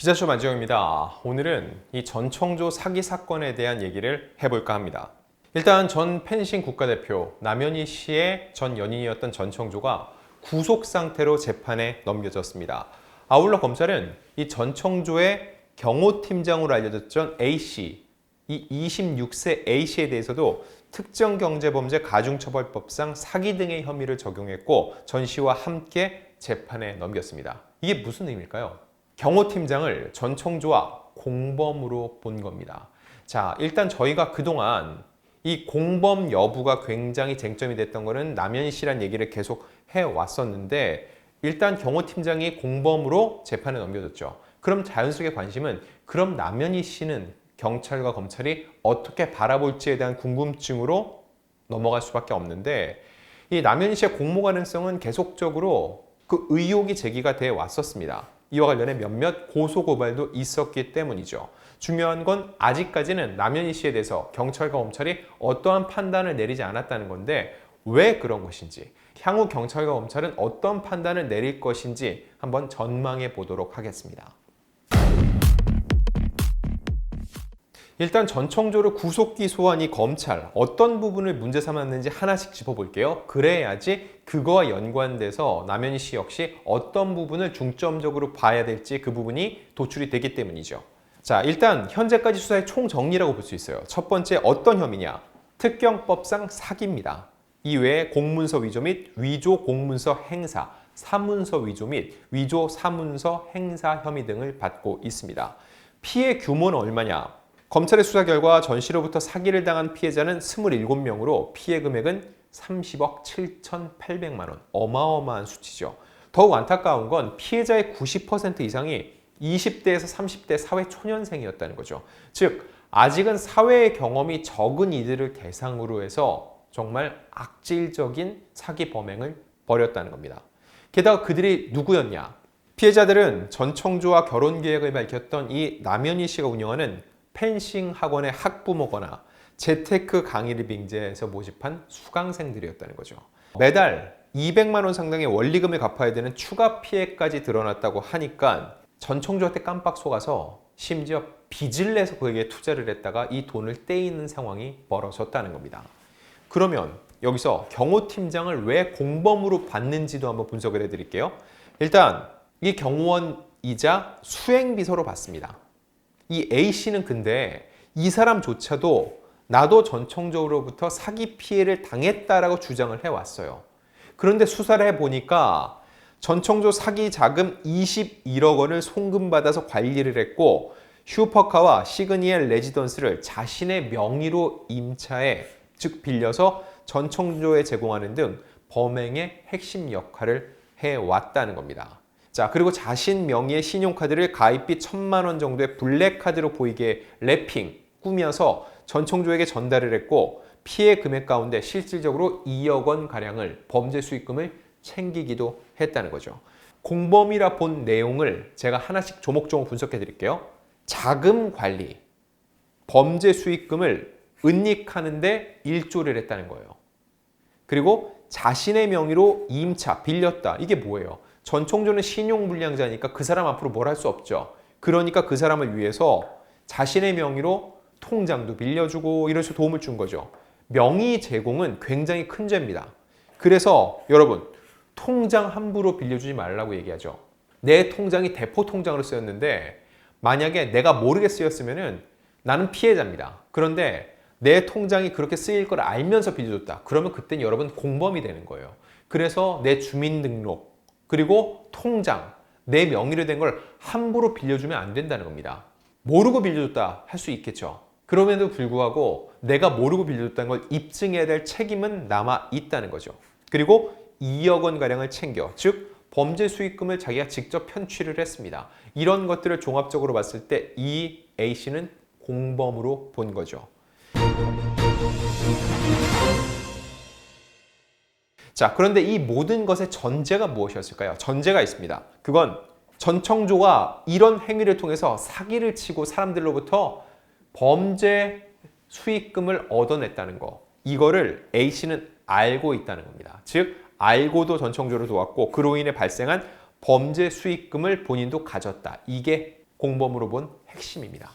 기자쇼 만지영입니다. 오늘은 이 전청조 사기 사건에 대한 얘기를 해볼까 합니다. 일단 전 펜싱 국가대표 남현희 씨의 전 연인이었던 전청조가 구속 상태로 재판에 넘겨졌습니다. 아울러 검찰은 이 전청조의 경호팀장으로 알려졌던 A씨, 이 26세 A씨에 대해서도 특정 경제범죄 가중처벌법상 사기 등의 혐의를 적용했고 전 씨와 함께 재판에 넘겼습니다. 이게 무슨 의미일까요? 경호팀장을 전청조와 공범으로 본 겁니다. 자, 일단 저희가 그동안 이 공범 여부가 굉장히 쟁점이 됐던 거는 남현 씨란 얘기를 계속 해 왔었는데 일단 경호팀장이 공범으로 재판에 넘겨졌죠. 그럼 자연스럽게 관심은 그럼 남현희 씨는 경찰과 검찰이 어떻게 바라볼지에 대한 궁금증으로 넘어갈 수밖에 없는데 이 남현희 씨의 공모 가능성은 계속적으로 그 의혹이 제기가 돼 왔었습니다. 이와 관련해 몇몇 고소 고발도 있었기 때문이죠. 중요한 건 아직까지는 남현희 씨에 대해서 경찰과 검찰이 어떠한 판단을 내리지 않았다는 건데 왜 그런 것인지 향후 경찰과 검찰은 어떤 판단을 내릴 것인지 한번 전망해 보도록 하겠습니다. 일단 전청조를 구속 기소한 이 검찰 어떤 부분을 문제 삼았는지 하나씩 짚어볼게요. 그래야지 그거와 연관돼서 남현희 씨 역시 어떤 부분을 중점적으로 봐야 될지 그 부분이 도출이 되기 때문이죠. 자, 일단 현재까지 수사의 총 정리라고 볼 수 있어요. 첫 번째 어떤 혐의냐? 특경법상 사기입니다. 이외에 공문서 위조 및 위조 공문서 행사, 사문서 위조 및 위조 사문서 행사 혐의 등을 받고 있습니다. 피해 규모는 얼마냐? 검찰의 수사 결과 전 씨로부터 사기를 당한 피해자는 27명으로 피해 금액은 30억 7,800만 원. 어마어마한 수치죠. 더욱 안타까운 건 피해자의 90% 이상이 20대에서 30대 사회 초년생이었다는 거죠. 즉, 아직은 사회의 경험이 적은 이들을 대상으로 해서 정말 악질적인 사기 범행을 벌였다는 겁니다. 게다가 그들이 누구였냐? 피해자들은 전청조와 결혼 계획을 밝혔던 이 남현희 씨가 운영하는 펜싱 학원의 학부모거나 재테크 강의를 빙자해서 모집한 수강생들이었다는 거죠. 매달 200만 원 상당의 원리금을 갚아야 되는 추가 피해까지 드러났다고 하니까 전청조한테 깜빡 속아서 심지어 빚을 내서 그에게 투자를 했다가 이 돈을 떼이는 상황이 벌어졌다는 겁니다. 그러면 여기서 경호팀장을 왜 공범으로 받는지도 한번 분석을 해드릴게요. 일단 이 경호원이자 수행비서로 받습니다. 이 A씨는 근데 이 사람조차도 나도 전청조로부터 사기 피해를 당했다라고 주장을 해왔어요. 그런데 수사를 해보니까 전청조 사기 자금 21억 원을 송금받아서 관리를 했고 슈퍼카와 시그니엘 레지던스를 자신의 명의로 임차해 즉 빌려서 전청조에 제공하는 등 범행의 핵심 역할을 해왔다는 겁니다. 자, 그리고 자신 명의의 신용카드를 가입비 천만 원 정도의 블랙카드로 보이게 랩핑, 꾸며서 전청조에게 전달을 했고 피해 금액 가운데 실질적으로 2억 원 가량을 범죄 수익금을 챙기기도 했다는 거죠. 공범이라 본 내용을 제가 하나씩 조목조목 분석해 드릴게요. 자금 관리, 범죄 수익금을 은닉하는데 일조를 했다는 거예요. 그리고 자신의 명의로 임차, 빌렸다. 이게 뭐예요? 전총조는 신용불량자니까 그 사람 앞으로 뭘 할 수 없죠. 그러니까 그 사람을 위해서 자신의 명의로 통장도 빌려주고 식으로 도움을 준 거죠. 명의 제공은 굉장히 큰 죄입니다. 그래서 여러분 통장 함부로 빌려주지 말라고 얘기하죠. 내 통장이 대포 통장으로 쓰였는데 만약에 내가 모르게 쓰였으면은 나는 피해자입니다. 그런데 내 통장이 그렇게 쓰일 걸 알면서 빌려줬다. 그러면 그땐 여러분 공범이 되는 거예요. 그래서 내 주민등록 그리고 통장 내 명의로 된 걸 함부로 빌려주면 안 된다는 겁니다. 모르고 빌려줬다 할 수 있겠죠. 그럼에도 불구하고 내가 모르고 빌려줬다는 걸 입증해야 될 책임은 남아 있다는 거죠. 그리고 2억 원 가량을 챙겨 즉 범죄 수익금을 자기가 직접 편취를 했습니다. 이런 것들을 종합적으로 봤을 때 이 A 씨는 공범으로 본 거죠. 자, 그런데 이 모든 것의 전제가 무엇이었을까요? 전제가 있습니다. 그건 전청조가 이런 행위를 통해서 사기를 치고 사람들로부터 범죄 수익금을 얻어냈다는 거. 이거를 A씨는 알고 있다는 겁니다. 즉, 알고도 전청조를 도왔고 그로 인해 발생한 범죄 수익금을 본인도 가졌다. 이게 공범으로 본 핵심입니다.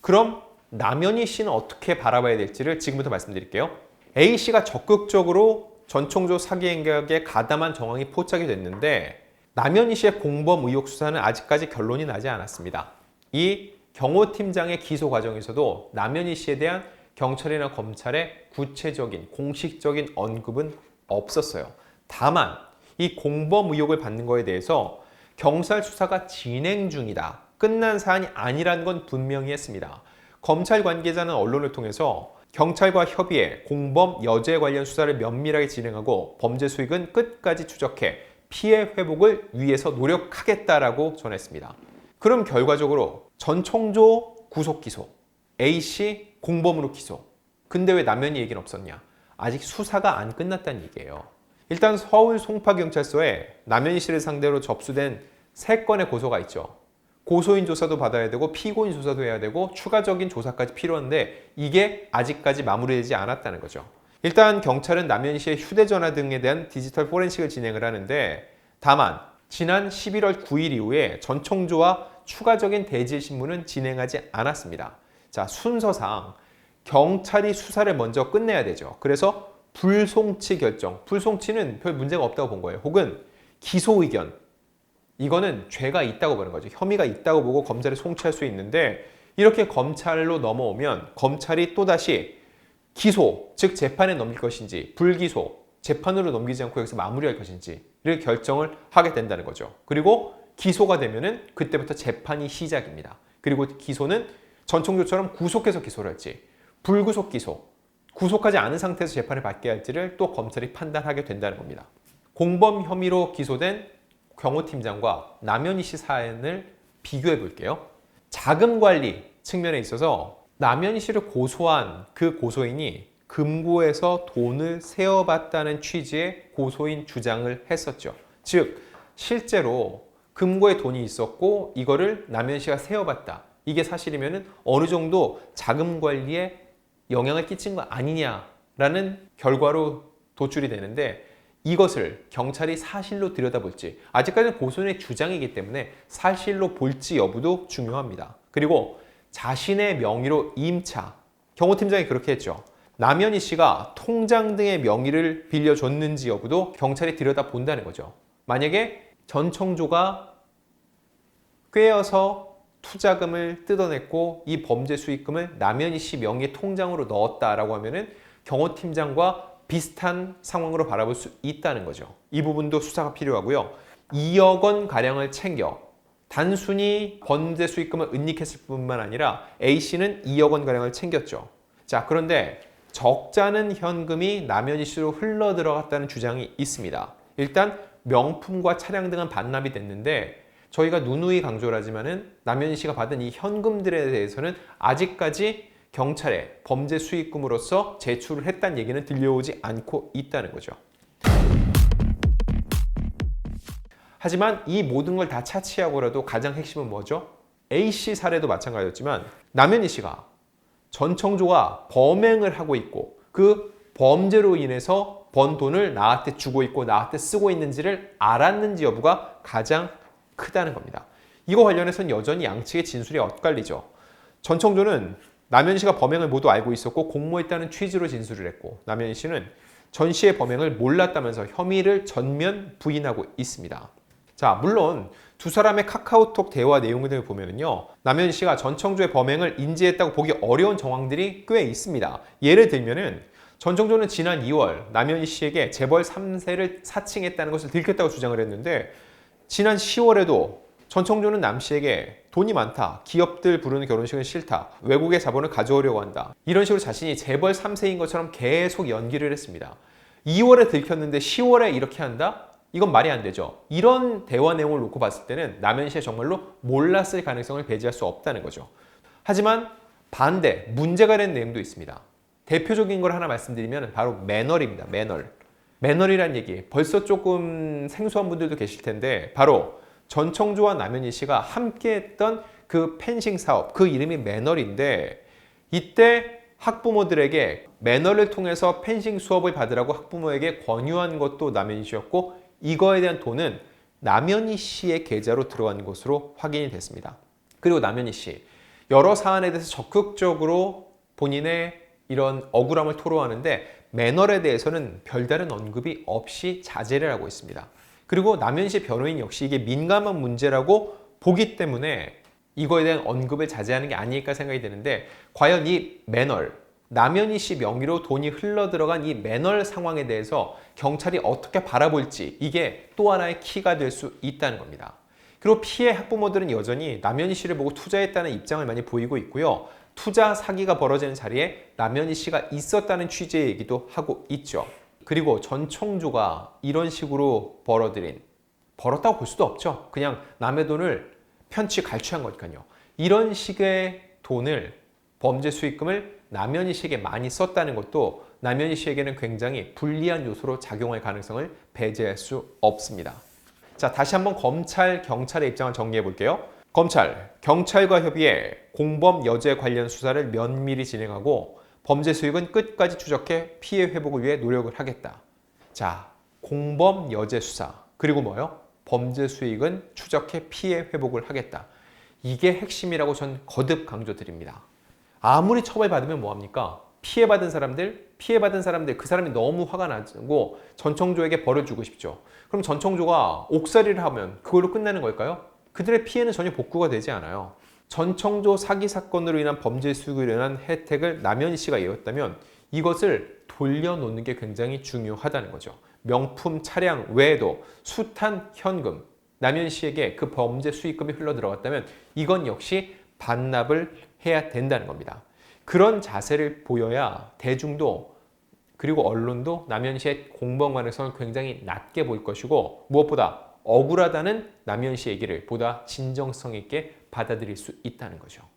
그럼 남현희 씨는 어떻게 바라봐야 될지를 지금부터 말씀드릴게요. A 씨가 적극적으로 전총조 사기 행각에 가담한 정황이 포착이 됐는데 남현희 씨의 공범 의혹 수사는 아직까지 결론이 나지 않았습니다. 이 경호 팀장의 기소 과정에서도 남현희 씨에 대한 경찰이나 검찰의 구체적인 공식적인 언급은 없었어요. 다만 이 공범 의혹을 받는 거에 대해서 경찰 수사가 진행 중이다. 끝난 사안이 아니라는 건 분명히 했습니다. 검찰 관계자는 언론을 통해서 경찰과 협의해 공범 여죄 관련 수사를 면밀하게 진행하고 범죄 수익은 끝까지 추적해 피해 회복을 위해서 노력하겠다라고 전했습니다. 그럼 결과적으로 전 총조 구속 기소, A 씨 공범으로 기소. 근데 왜 남현이 얘기는 없었냐? 아직 수사가 안 끝났다는 얘기예요. 일단 서울 송파경찰서에 남현희 씨를 상대로 접수된 세 건의 고소가 있죠. 고소인 조사도 받아야 되고 피고인 조사도 해야 되고 추가적인 조사까지 필요한데 이게 아직까지 마무리되지 않았다는 거죠. 일단 경찰은 남현희 씨의 휴대전화 등에 대한 디지털 포렌식을 진행을 하는데 다만 지난 11월 9일 이후에 전총조와 추가적인 대질 신문은 진행하지 않았습니다. 자 순서상 경찰이 수사를 먼저 끝내야 되죠. 그래서 불송치 결정, 불송치는 별 문제가 없다고 본 거예요. 혹은 기소 의견, 이거는 죄가 있다고 보는 거죠. 혐의가 있다고 보고 검찰에 송치할 수 있는데 이렇게 검찰로 넘어오면 검찰이 또다시 기소, 즉 재판에 넘길 것인지 불기소, 재판으로 넘기지 않고 여기서 마무리할 것인지를 결정을 하게 된다는 거죠. 그리고 기소가 되면은 그때부터 재판이 시작입니다. 그리고 기소는 전총조처럼 구속해서 기소를 할지 불구속 기소, 구속하지 않은 상태에서 재판을 받게 할지를 또 검찰이 판단하게 된다는 겁니다. 공범 혐의로 기소된 경호팀장과 남현희 씨 사연을 비교해 볼게요. 자금 관리 측면에 있어서 남현희 씨를 고소한 그 고소인이 금고에서 돈을 세어봤다는 취지의 고소인 주장을 했었죠. 즉, 실제로 금고에 돈이 있었고 이거를 남현희 씨가 세어봤다. 이게 사실이면 어느 정도 자금 관리에 영향을 끼친 거 아니냐라는 결과로 도출이 되는데 이것을 경찰이 사실로 들여다볼지 아직까지는 고소인의 주장이기 때문에 사실로 볼지 여부도 중요합니다. 그리고 자신의 명의로 임차 경호팀장이 그렇게 했죠. 남현희 씨가 통장 등의 명의를 빌려줬는지 여부도 경찰이 들여다본다는 거죠. 만약에 전청조가 꿰어서 투자금을 뜯어냈고 이 범죄 수익금을 남현희 씨 명의 통장으로 넣었다라고 하면은 경호팀장과 비슷한 상황으로 바라볼 수 있다는 거죠. 이 부분도 수사가 필요하고요. 2억 원 가량을 챙겨 단순히 범죄 수익금을 은닉했을 뿐만 아니라 A 씨는 2억 원 가량을 챙겼죠. 자, 그런데 적자는 현금이 남현희 씨로 흘러 들어갔다는 주장이 있습니다. 일단 명품과 차량 등은 반납이 됐는데 저희가 누누이 강조를 하지만은 남현희 씨가 받은 이 현금들에 대해서는 아직까지 경찰에 범죄 수익금으로서 제출을 했다는 얘기는 들려오지 않고 있다는 거죠. 하지만 이 모든 걸 다 차치하고라도 가장 핵심은 뭐죠? A씨 사례도 마찬가지였지만 남현희 씨가 전청조가 범행을 하고 있고 그 범죄로 인해서 번 돈을 나한테 주고 있고 나한테 쓰고 있는지를 알았는지 여부가 가장 크다는 겁니다. 이거 관련해서는 여전히 양측의 진술이 엇갈리죠. 전청조는 남현 씨가 범행을 모두 알고 있었고 공모했다는 취지로 진술을 했고 남현 씨는 전 씨의 범행을 몰랐다면서 혐의를 전면 부인하고 있습니다. 자, 물론 두 사람의 카카오톡 대화 내용 등을 보면요. 남현 씨가 전청조의 범행을 인지했다고 보기 어려운 정황들이 꽤 있습니다. 예를 들면은 전청조는 지난 2월 남현 씨에게 재벌 3세를 사칭했다는 것을 들켰다고 주장을 했는데 지난 10월에도 전청조는 남 씨에게 돈이 많다, 기업들 부르는 결혼식은 싫다, 외국의 자본을 가져오려고 한다. 이런 식으로 자신이 재벌 3세인 것처럼 계속 연기를 했습니다. 2월에 들켰는데 10월에 이렇게 한다? 이건 말이 안 되죠. 이런 대화 내용을 놓고 봤을 때는 남현 씨가 정말로 몰랐을 가능성을 배제할 수 없다는 거죠. 하지만 반대, 문제가 된 내용도 있습니다. 대표적인 걸 하나 말씀드리면 바로 매널입니다. 매널. 매널이란 얘기 벌써 조금 생소한 분들도 계실 텐데 바로 전청조와 남현희 씨가 함께 했던 그 펜싱 사업, 그 이름이 매널인데 이때 학부모들에게 매널을 통해서 펜싱 수업을 받으라고 학부모에게 권유한 것도 남현희 씨였고 이거에 대한 돈은 남현희 씨의 계좌로 들어간 것으로 확인이 됐습니다. 그리고 남현희 씨 여러 사안에 대해서 적극적으로 본인의 이런 억울함을 토로하는데 매너에 대해서는 별다른 언급이 없이 자제를 하고 있습니다. 그리고 남현희 씨 변호인 역시 이게 민감한 문제라고 보기 때문에 이거에 대한 언급을 자제하는 게 아닐까 생각이 드는데 과연 이 매널 남현희 씨 명의로 돈이 흘러 들어간 이 매널 상황에 대해서 경찰이 어떻게 바라볼지 이게 또 하나의 키가 될 수 있다는 겁니다. 그리고 피해 학부모들은 여전히 남현희 씨를 보고 투자했다는 입장을 많이 보이고 있고요. 투자 사기가 벌어지는 자리에 남현희 씨가 있었다는 취지의 얘기도 하고 있죠. 그리고 전 총조가 이런 식으로 벌어들인 벌었다고 볼 수도 없죠. 그냥 남의 돈을 편치 갈취한 거니까요. 이런 식의 돈을 범죄 수익금을 남현희 씨에게 많이 썼다는 것도 남현희 씨에게는 굉장히 불리한 요소로 작용할 가능성을 배제할 수 없습니다. 자, 다시 한번 검찰, 경찰의 입장을 정리해 볼게요. 검찰, 경찰과 협의해 공범 여죄 관련 수사를 면밀히 진행하고 범죄 수익은 끝까지 추적해 피해 회복을 위해 노력을 하겠다. 자, 공범 여죄 수사. 그리고 뭐요? 범죄 수익은 추적해 피해 회복을 하겠다. 이게 핵심이라고 전 거듭 강조드립니다. 아무리 처벌받으면 뭐합니까? 피해받은 사람들, 피해받은 사람들, 그 사람이 너무 화가 나고 전청조에게 벌을 주고 싶죠. 그럼 전청조가 옥살이를 하면 그걸로 끝나는 걸까요? 그들의 피해는 전혀 복구가 되지 않아요. 전청조 사기 사건으로 인한 범죄 수익으로 인한 혜택을 남현희 씨가 이었다면 이것을 돌려놓는 게 굉장히 중요하다는 거죠. 명품 차량 외에도 숱한 현금, 남현 씨에게 그 범죄 수익금이 흘러 들어갔다면 이건 역시 반납을 해야 된다는 겁니다. 그런 자세를 보여야 대중도 그리고 언론도 남현 씨의 공범 가능성을 굉장히 낮게 볼 것이고 무엇보다 억울하다는 남현 씨 얘기를 보다 진정성 있게 받아들일 수 있다는 거죠.